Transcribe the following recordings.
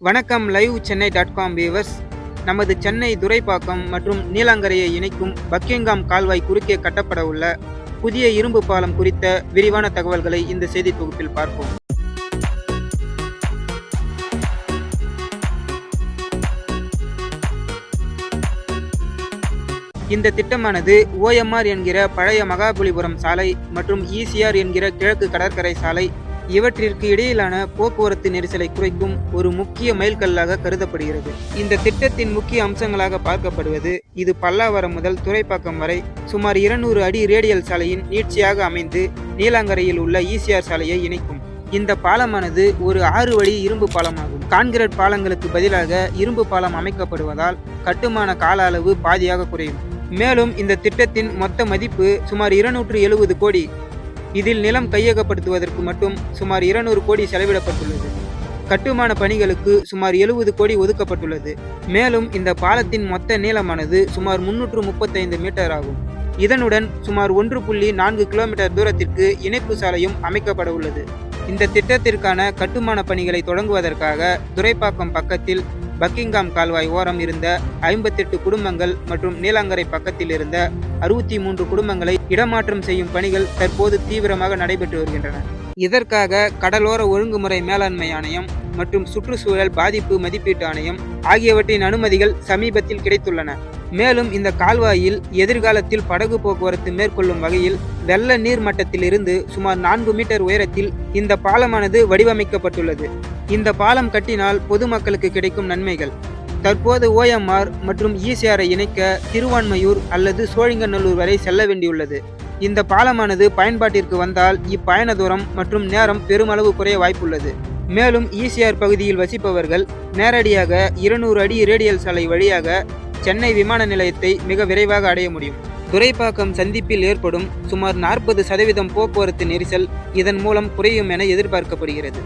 வணக்கம் live Chennai dot com viewers நமது சென்னை துரைப்பாக்கம் மற்றும் நீலாங்கரையை இணைக்கும் பக்கிங்காம் கால்வாய் குறுக்கே கட்டப்பட உள்ள புதிய இரும்பு பாலம் குறித்த விரிவான தகவல்களை இந்த செய்தி தொகுப்பில் பார்ப்போம். இந்த திட்டமானது ஓஎம்ஆர் என்கிற பழைய மகாபலிபுரம் சாலை மற்றும் இசிஆர் என்கிற கிழக்கு கடற்கரை சாலை இவற்றிற்கு இடையிலான போக்குவரத்து நெரிசலை குறைக்கும் ஒரு முக்கிய மைல்கல்லாக கருதப்படுகிறது. இந்த திட்டத்தின் முக்கிய அம்சங்களாக பார்க்கப்படுவது இது பல்லாவரம் முதல் துறைப்பாக்கம் வரை சுமார் இருநூறு அடி ரேடியல் சாலையின் நீட்சியாக அமைந்து நீலாங்கரையில் உள்ள ஈசிஆர் சாலையை இணைக்கும். இந்த பாலமானது ஒரு ஆறு வழி இரும்பு பாலமாகும். கான்கிரீட் பாலங்களுக்கு பதிலாக இரும்பு பாலம் அமைக்கப்படுவதால் கட்டுமான கால அளவு பாதியாக குறையும். மேலும் இந்த திட்டத்தின் மொத்த மதிப்பு சுமார் இருநூற்று எழுபது கோடி இதில் நிலம் கையகப்படுத்துவதற்கு மட்டும் சுமார் இருநூறு கோடி செலவிடப்பட்டுள்ளது. கட்டுமான பணிகளுக்கு சுமார் எழுபது கோடி ஒதுக்கப்பட்டுள்ளது. மேலும் இந்த பாலத்தின் மொத்த நீளமானது சுமார் முன்னூற்று முப்பத்தைந்து மீட்டர் ஆகும். இதனுடன் சுமார் ஒன்று புள்ளி நான்கு கிலோமீட்டர் தூரத்திற்கு இணைப்பு சாலையும் அமைக்கப்பட உள்ளது. இந்த திட்டத்திற்கான கட்டுமான பணிகளை தொடங்குவதற்காக துரைப்பாக்கம் பக்கத்தில் பக்கிங்காம் கால்வாய் ஓரம் இருந்த ஐம்பத்தெட்டு குடும்பங்கள் மற்றும் நீலாங்கரை பக்கத்தில் இருந்த அறுபத்தி மூன்று குடும்பங்களை இடமாற்றம் செய்யும் பணிகள் தற்போது தீவிரமாக நடைபெற்று வருகின்றன. இதற்காக கடலோர ஒழுங்குமுறை மேலாண்மை ஆணையம் மற்றும் சுற்றுச்சூழல் பாதிப்பு மதிப்பீட்டு ஆணையம் ஆகியவற்றின் அனுமதிகள் சமீபத்தில் கிடைத்துள்ளன. மேலும் இந்த கால்வாயில் எதிர்காலத்தில் படகு போக்குவரத்து மேற்கொள்ளும் வகையில் வெள்ள நீர் மட்டத்திலிருந்து சுமார் நான்கு மீட்டர் உயரத்தில் இந்த பாலமானது வடிவமைக்கப்பட்டுள்ளது. இந்த பாலம் கட்டினால் பொதுமக்களுக்கு கிடைக்கும் நன்மைகள். தற்போது ஓஎம்ஆர் மற்றும் ஈசிஆரை இணைக்க திருவான்மையூர் அல்லது சோழிங்கநல்லூர் வரை செல்ல வேண்டியுள்ளது. இந்த பாலமானது பயன்பாட்டிற்கு வந்தால் இப்பயண தூரம் மற்றும் நேரம் பெருமளவு குறைய வாய்ப்புள்ளது. மேலும் ஈசிஆர் பகுதியில் வசிப்பவர்கள் நேரடியாக இருநூறு அடி ரேடியல் சாலை வழியாக சென்னை விமான நிலையத்தை மிக விரைவாக அடைய முடியும். துரைப்பாக்கம் சந்திப்பில் ஏற்படும் சுமார் நாற்பது சதவீதம் போக்குவரத்து நெரிசல் இதன் மூலம் குறையும் என எதிர்பார்க்கப்படுகிறது.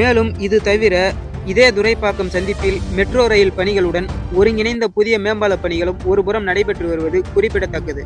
மேலும் இது தவிர இதே துரைப்பாக்கம் சந்திப்பில் மெட்ரோ ரயில் பணிகளுடன் ஒருங்கிணைந்த புதிய மேம்பால பணிகளும் ஒருபுறம் நடைபெற்று வருவது குறிப்பிடத்தக்கது.